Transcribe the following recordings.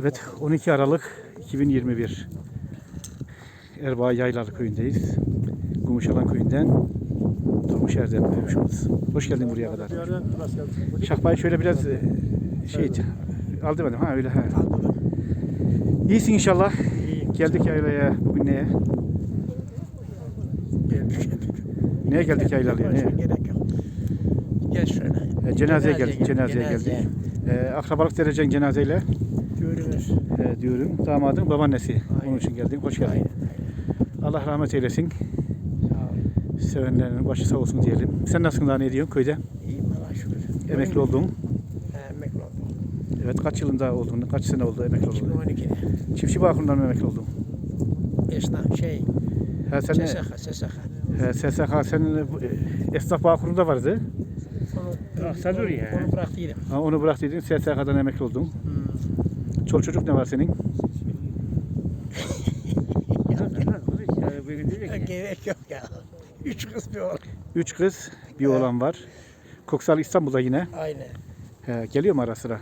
Evet 12 Aralık 2021 Erbaa Yaylalı köyündeyiz. Gümüşalan köyünden Durmuş Erdem komşumuz. Hoş geldin buraya kadar. Şahbay şöyle biraz e, şey aldım dedim ha öyle ha. İyisin inşallah. Geldik yaylaya bugün neye? Neye geldik yaylalıya? Neye? Gerek yok. Gel şöyle. E, cenazeye geldik, cenazeye geldik. E, akrabalık derecen cenazeyle Görünür. e, diyorum. Damadın babaannesi. Onun Aynen. için geldin. Hoş geldin. Allah rahmet eylesin. Sağ ol. Sevenlerin başı sağ olsun diyelim. Sen nasılsın daha ne diyorsun köyde? İyiyim Allah'a şükür. Emekli oldun. He, emekli oldum. Evet kaç yılında oldun? Kaç sene oldu emekli oldun? 2012'de. Çiftçi Bağkur'undan mı emekli oldun? Esnaf şey. Ha, sen SSK, SSK. He, SSK senin e, esnaf Bağkur'unda vardı. Onu, Aksa dur ya. Onu bıraktıydım. Ha, onu bıraktıydın. SSK'dan emekli oldun. Hmm. Çol çocuk ne var senin? Gerek yok ya. Üç kız bir oğlan. Üç kız, bir Evet. oğlan var. Koksal İstanbul'da yine. Aynen. He, geliyor mu ara sıra?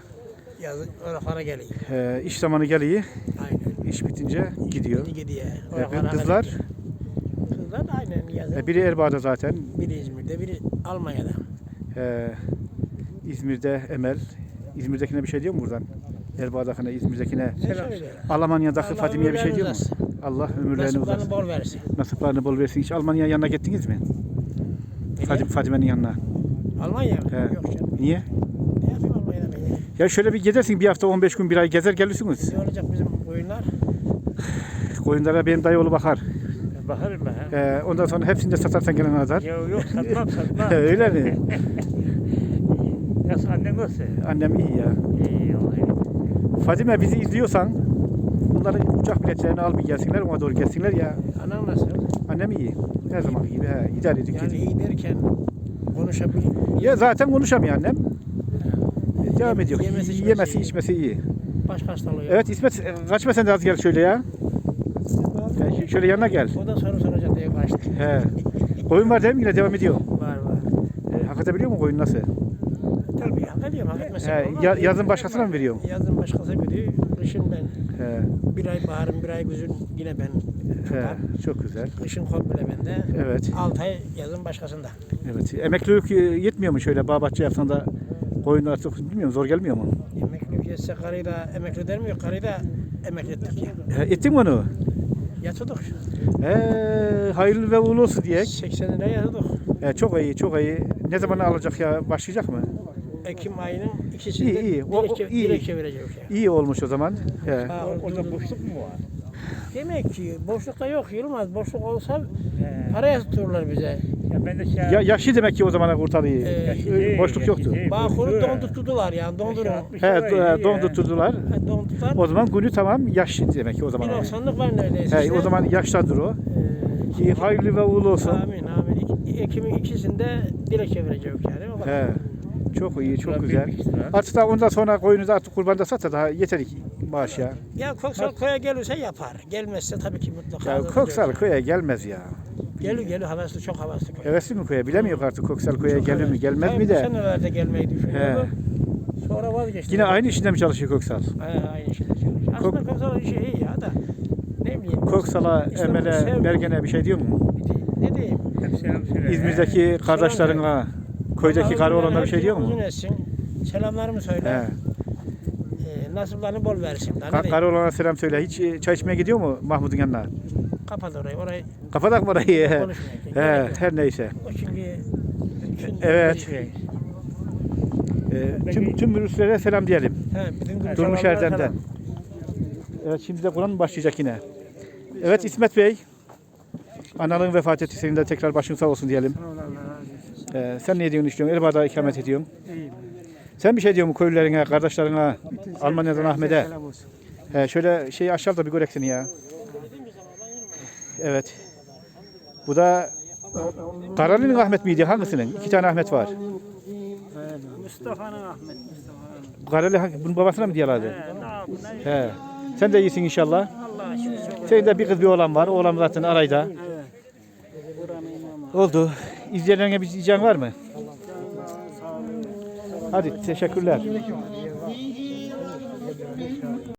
Yazın oraflara geleyim. He, iş zamanı geliyor. Aynen. İş bitince gidiyor. Gidi gidiyor. He, kızlar. Kızlar aynen yazın. he, biri Erbaa'da zaten. Biri İzmir'de, biri Almanya'da. He, İzmir'de Emel. İzmir'dekine bir şey diyor mu buradan? Erbaa'dakine, İzmir'dekine. Ne söylüyor? Almanya'daki Fatime'ye bir şey diyor mu? Allah ömürlerini uzasın. Nasiplerini bol versin. Nasiplerini bol versin. Hiç Almanya yanına gittiniz mi? Fatim, Fatime'nin yanına. Almanya mı? He. Yok canım. Niye? Ne yapayım Almanya'da ben ya? Ya şöyle bir gezersin bir hafta 15 gün bir ay gezer gelirsiniz. Ne olacak bizim oyunlar? Koyunlara benim dayıoğlu bakar. Bakarım ben. ha. Ee, ondan sonra hepsini de satarsan gelen azar. Ya yok satmam satmam. Öyle mi? Nasıl annen nasıl? Annem iyi ya. İyi vallahi. Fadime bizi izliyorsan bunların uçak biletlerini al bir gelsinler ona doğru gelsinler ya. Anam nasıl? Annem iyi. Her zaman gibi. He, idare ediyor. Yani iyi derken konuşabilir. Ya zaten konuşamıyor annem. Devam ediyor. Yemesi, içmesi Yemesi iyi. içmesi iyi. Başka hastalığı yok. Evet İsmet e, kaçma sen de az gel şöyle ya. Ş- Şöyle yanına gel. O da soru soracak diye kaçtı. He. Koyun var değil mi? Yine devam ediyor. Var var. E, hak edebiliyor mu koyun nasıl? Tabii hak ediyorum. Hak etmesem He, olmaz. ya- yazın başkasına mı veriyorsun? Yazın başkası veriyor. Kışın ben. He, Bir ay baharın bir ay güzün yine ben. he, çok güzel. Kışın komple bende. Evet. 6 ay yazın başkasında. Evet. Emeklilik e, yetmiyor mu şöyle bağ bahçe yapsan da koyun artık bilmiyorum zor gelmiyor mu? Emeklilik yetse karıyı da emekli der mi? Karıyı da emekli ettik ya. He, ettin mi onu? Yatırdık. He, hayırlı ve uğurlu olsun diye. 80 lira yatırdık. He, çok iyi, çok iyi. Ne zaman alacak ya? Başlayacak mı? Ekim ayının ikisinde İyi, iyi. O- dilekçe, iyi. dilekçe verecek ya. İyi olmuş o zaman. He. Ha, Orada boşluk mu var? Demek ki boşlukta yok Yılmaz. Boşluk olsa He. paraya tuturlar bize. Ya ben de şey... Ya, yaşlı demek ki o zamana kurtarıyor. Ee, Yaşlı değil, boşluk yaşlı yoktu. değil, boşluğu dondurttular yani altmış He, var, do- iyi dondu ya. tuttular. Ha, Dondurdular. O zaman günü tamam yaşlı demek ki o Bir zaman. noksanlık var neredeyse. He, işte. o zaman yaşlıdır o. Ee, İyi, hayırlı ve uğurlu olsun. Amin amin. İki- Ekim'in ikisinde dilekçe verecek yani. O kadar. He. Çok iyi, çok Şurada güzel. bir. Artık da ondan sonra koyunu da artık kurbanda satsa daha yeter ki maaş ya. Ya Koksal koya gelirse yapar. Gelmezse tabii ki mutlaka. Ya hazır Koksal duruyor. köye gelmez ya. Geliyor geliyor havaslı çok havaslı köy. Hevesli mi köye? Bilemiyor artık Koksal köye Çok gelir mi havaslı. gelmez Tabii mi Bu de. senelerde gelmeyi düşünüyordu. Sonra vazgeçti. Yine aynı işinde mi çalışıyor Koksal? He, aynı şeyde çalışıyor. Aslında Koksal'ın işi iyi ya da. Ne bileyim. Koksal'a, İşte bu Emel'e, sevgi. Bergen'e bir şey diyor mu? Ne diyeyim? Hep selam söyle. İzmir'deki kardeşlerine, köydeki Allah karı olanlara bir şey diyor mu? Uzun etsin. Selamlarımı söyle. He. Ee, nasiplerini bol versin. Daha ne Ka- karı olana selam söyle. Hiç e, çay içmeye gidiyor mu Mahmut'un yanına? Kapat orayı. Orayı Kapatak mı orayı? He. konuşmayın. He, Gerek yok. her neyse. O çünkü şimdi Evet. Ee, tüm, tüm virüslere selam diyelim. He, bütün gün Durmuş selamlar, Erdem'den. selam. Evet şimdi de Kur'an başlayacak yine? Evet İsmet Bey. Analığın vefat etti. Senin de tekrar başın sağ olsun diyelim. Ee, sen ne diyorsun düşünüyorsun? Erbaa'da ikamet ediyorsun. Sen bir şey diyor mu köylülerine, kardeşlerine, Almanya'dan Ahmet'e? He, şöyle şeyi aşağı da bir görek seni ya. Evet. Bu da Karali'nin Ahmet miydi? Hangisinin? İki tane Ahmet var. Mustafa'nın Ahmet Mustafa'nın. Karali bunun babasına mı diyorlardı? He, He. Sen de iyisin inşallah. Allah'a şükür. çok- Senin de bir kız bir oğlan var. Oğlan zaten arayda. Oldu. İzleyenlerine bir diyeceğin var mı? Hadi teşekkürler.